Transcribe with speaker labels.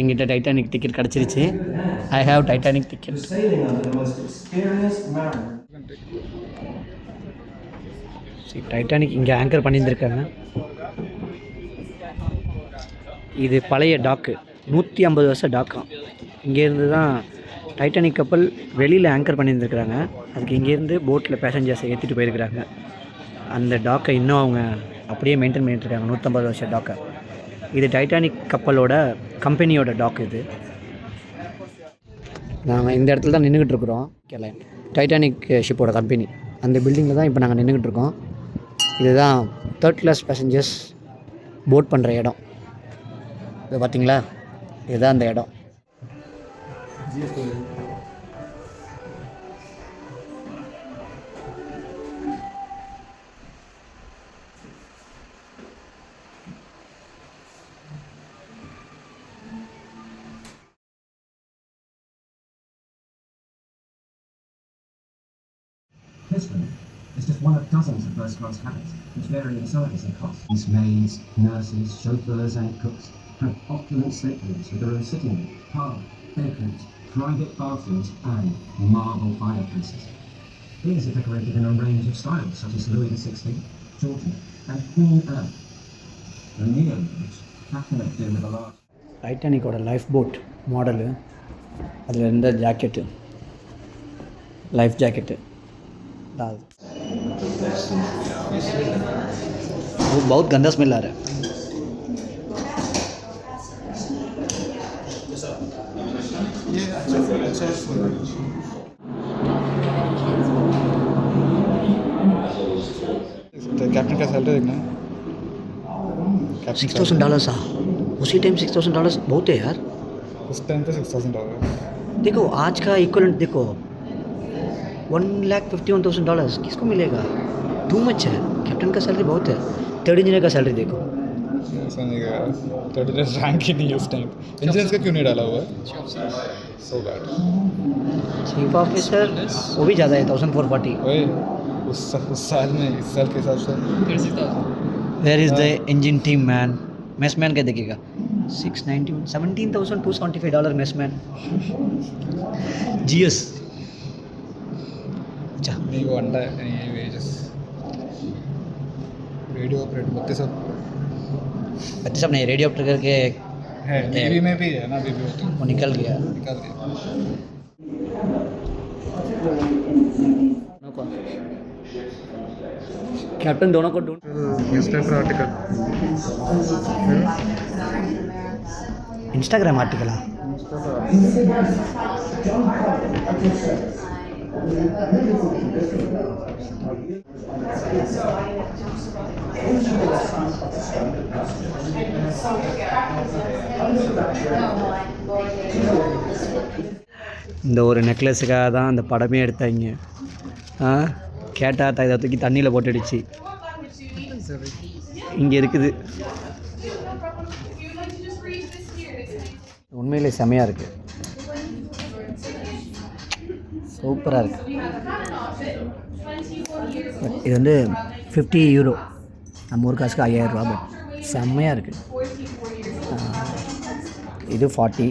Speaker 1: எங்கிட்ட Titanic ticket கிடச்சிருச்சு. I have Titanic ticket சரி டைட்டானிக் இங்கே ஆங்கர் பண்ணியிருந்துருக்காங்க. இது பழைய டாக்கு நூற்றி ஐம்பது வருஷம் டாக்காம் இங்கேருந்து தான் டைட்டானிக் கப்பல் வெளியில் ஆங்கர் பண்ணியிருந்துருக்குறாங்க. அதுக்கு இங்கேருந்து போட்டில் பேசஞ்சர்ஸை ஏற்றிட்டு போயிருக்கிறாங்க. அந்த டாக்கை இன்னும் அவங்க அப்படியே மெயின்டைன் பண்ணிட்டு இருக்காங்க. நூற்றம்பது வருஷம் டாக்கை இது டைட்டானிக் கப்பலோட கம்பெனியோட டாக் இது. நாங்கள் இந்த இடத்துல தான் நின்றுக்கிட்டு இருக்கிறோம். கேரளா. டைட்டானிக் ஷிப்போட கம்பெனி. அந்த பில்டிங்கில் தான் இப்போ நாங்கள் நின்றுக்கிட்டு இருக்கோம். இதுதான் தேர்ட் கிளாஸ் பேசஞ்சர்ஸ் போட் பண்ணுற இடம். இது பார்த்தீங்களா இதுதான் அந்த இடம்.
Speaker 2: Lisbon is just one of dozens of first-class cabins, which vary in size and cost. These maids, nurses, chauffeurs and cooks have opulent staterooms with their own sitting room, parlour, bedrooms, private bathrooms and marble fireplaces. These are decorated in a range of styles such as Louis XVI, Georgian and Queen Anne. The neo-age captivated with a large
Speaker 1: டைட்டானிக்கோட life boat model அதில் இருந்த jacket life jacket அது वो बहुत गंदा smell आ रहा है।
Speaker 3: तो कैप्टन का सैलरी देखना।
Speaker 1: सिक्स थाउज़ेंड डॉलर्स आ उसी टाइम सिक्स थाउज़ेंड डॉलर्स बहुत है यार।
Speaker 3: उस टाइम पे सिक्स थाउज़ेंड डॉलर
Speaker 1: देखो आज का इक्वलेंट देखो one lakh fifty one thousand dollars किसको मिलेगा? टू मच है। कैप्टन का सैलरी बहुत है। थर्ड इंजीनियर का सैलरी देखो।
Speaker 3: थर्टी डेज़ रैंक ही नहीं है उस टाइम इंश्योरेंस का क्यों नहीं डाला हुआ है? सो बैड
Speaker 1: चीफ ऑफिसर वो भी ज़्यादा है थाउज़ेंड फोर फोर्टी
Speaker 3: उस उस साल में इस साल के हिसाब से।
Speaker 1: Where is the engine team man messman का देखिएगा six ninety one seventeen thousand two seventy five
Speaker 3: dollar messman G S మీకు వంట रेडियो ऑपरेटर होते सब
Speaker 1: सब नहीं रेडियो ऑपरेटर
Speaker 3: के बीवी में भी है ना बीवी होती तो।
Speaker 1: वो निकल गया।
Speaker 3: निकल गया।
Speaker 1: कैप्टन दोनों को ढूंढ।
Speaker 3: न्यूज़पेपर आर्टिकल
Speaker 1: इंस्टाग्राम आर्टिकल हाँ இந்த ஒரு நெக்லஸுக்காக தான் அந்த படமே எடுத்தாங்க. ஆ கேட்டால் த இதை தூக்கி தண்ணியில் போட்டுடுச்சு. இங்கே இருக்குது. உண்மையிலே செமையாக இருக்குது சூப்பராக இருக்கு. பட் இது வந்து ஃபிஃப்டி யூரோ நம்ம ஒரு காசுக்கு ஐயாயிரரூபா பட் செம்மையாக இருக்குது இது ஃபார்ட்டி